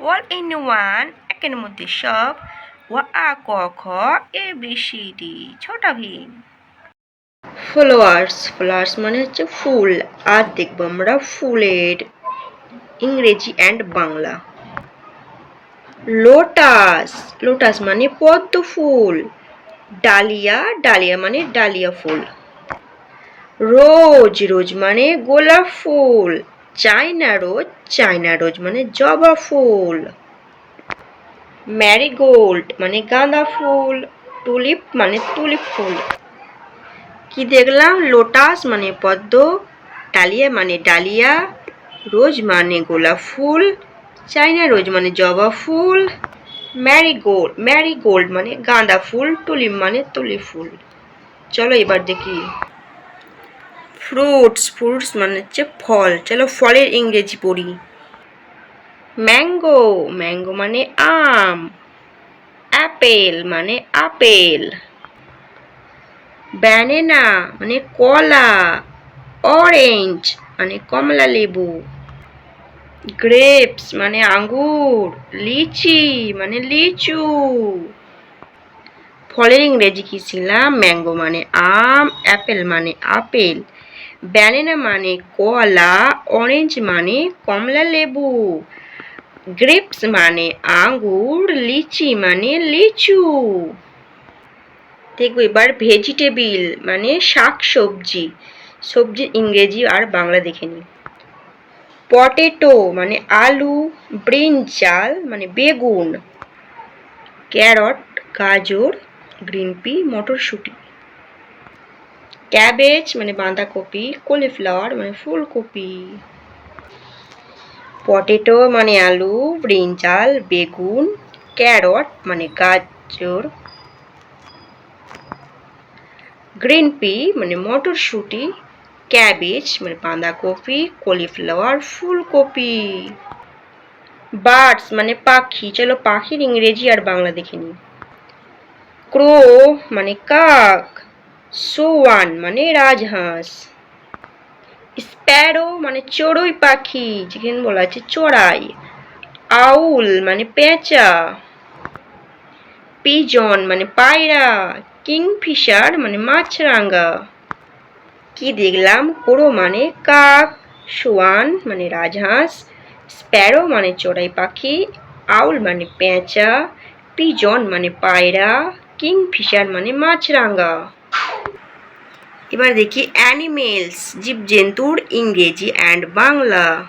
All in one একের মধ্যে সব ও আ ক খ, এ, বি, সি, ডি, ছোট ভীম। ফ্লাওয়ার্স ফ্লাওয়ার্স মানে হচ্ছে ফুল। আর দেখব আমরা ফুলের, ইংরেজি অ্যান্ড বাংলা। লোটাস লোটাস মানে পদ্ম ফুল। ডালিয়া ডালিয়া মানে ডালিয়া ফুল। রোজ রোজ মানে গোলাপ ফুল। চায়না রোজ চায়না রোজ মানে জবা ফুল। ম্যারিগোল্ড মানে গাঁদা ফুল টুলিপ মানে টুলিপ ফুল। কি দেখলাম? লোটাস মানে পদ্ম, ডালিয়া মানে ডালিয়া, রোজ মানে গোলাপ ফুল চাইনা রোজ মানে জবা ফুল। ম্যারিগোল্ড ম্যারিগোল্ড মানে গাঁদা ফুল টুলিপ মানে তুলিপ ফুল। চলো এবার দেখি। ফ্রুটস ফ্রুটস মানে হচ্ছে ফল। চলো ফলের ইংরেজি পড়ি। ম্যাঙ্গো ম্যাঙ্গো মানে আম। অ্যাপেল মানে আপেল। ব্যানেনা মানে কলা। অরেঞ্জ মানে কমলা লেবু। গ্রেপস মানে আঙ্গুর। লিচি মানে লিচু। ফলের ইংরেজি কি ছিলাম? ম্যাঙ্গো মানে আম, অ্যাপেল মানে আপেল। ব্যানানা মানে কলা অরেঞ্জ মানে কমলা লেবু গ্রেপস মানে আঙ্গুর, লিচি মানে লিচু। দেখব এবার ভেজিটেবিল মানে শাক সবজি সবজির ইংরেজি আর বাংলা দেখে নিই। পটেটো মানে আলু ব্রিঞ্জাল মানে বেগুন। ক্যারট গাজর গ্রিন পি মটরশুঁটি। ক্যাবেজ মানে বাঁধাকপি, কলিফ্লাওয়ার মানে ফুলকপি। পটেটো মানে আলু ব্রিঞ্জাল বেগুন, ক্যারট মানে গাজর। গ্রিন পি মানে মটরশুঁটি, ক্যাবেজ মানে বাঁধাকপি, কলিফ্লাওয়ার, ফুলকপি। বার্ডস মানে পাখি, চলো পাখির ইংরেজি আর বাংলা দেখে ক্রো মানে কাক। সোয়ান মানে রাজহাঁস। স্প্যারো মানে চড়ুই পাখি, যেখানে বলা আছে চড়াই আউল মানে পেঁচা। পিজন মানে পায়রা। কিংফিশার মানে মাছরাঙা। কি দেখলাম? কোরো মানে কাক। সোয়ান মানে রাজহাঁস। স্প্যারো মানে চড়াই পাখি। আউল মানে পেঁচা। পিজন মানে পায়রা। কিংফিশার মানে মাছরাঙা। এবার দেখি অ্যানিমেলস, জীবজন্তুর ইংরেজি অ্যান্ড বাংলা।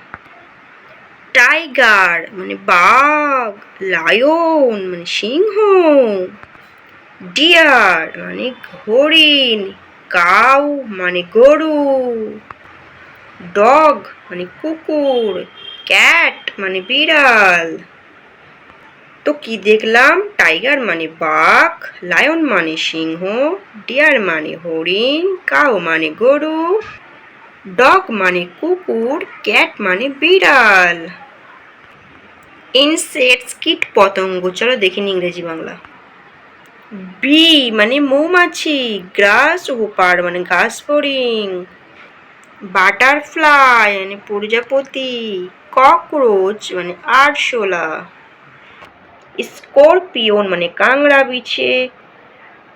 টাইগার মানে বাঘ, লায়ন মানে সিংহ। ডিয়ার মানে হরিণ, কাউ মানে গরু। ডগ মানে কুকুর। ক্যাট মানে বিড়াল। তো কি দেখলাম? টাইগার মানে বাঘ লায়ন মানে সিংহ ডিয়ার মানে হরিণ কাউ মানে গরু ডগ মানে কুকুর ক্যাট মানে বিড়াল। ইনসেক্টস কীট পতঙ্গ, চলো দেখিনি ইংরেজি বাংলা। বি মানে মৌমাছি গ্রাস হোপার মানে ঘাস ফড়িং বাটারফ্লাই মানে প্রজাপতি ককরোচ মানে আরশোলা। স্করপিওন মানে কাংড়া বিছে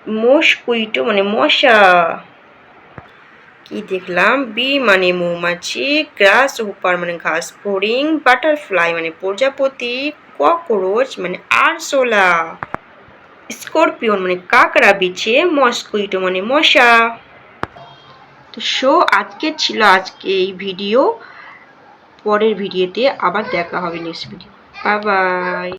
মস্কুইটো মানে মশা। কি দেখলাম? বি মানে মৌমাছি, গ্রাস হোপার মানে ঘাস ফড়িং, বাটারফ্লাই মানে প্রজাপতি, ককরোচ মানে আরশোলা। স্করপিওন মানে কাকড়া বিছে মস্কুইটো মানে মশা। তো শো আজকে ছিল আজকে এই ভিডিও। পরের ভিডিওতে আবার দেখা হবে নেক্সট ভিডিও। Bye bye.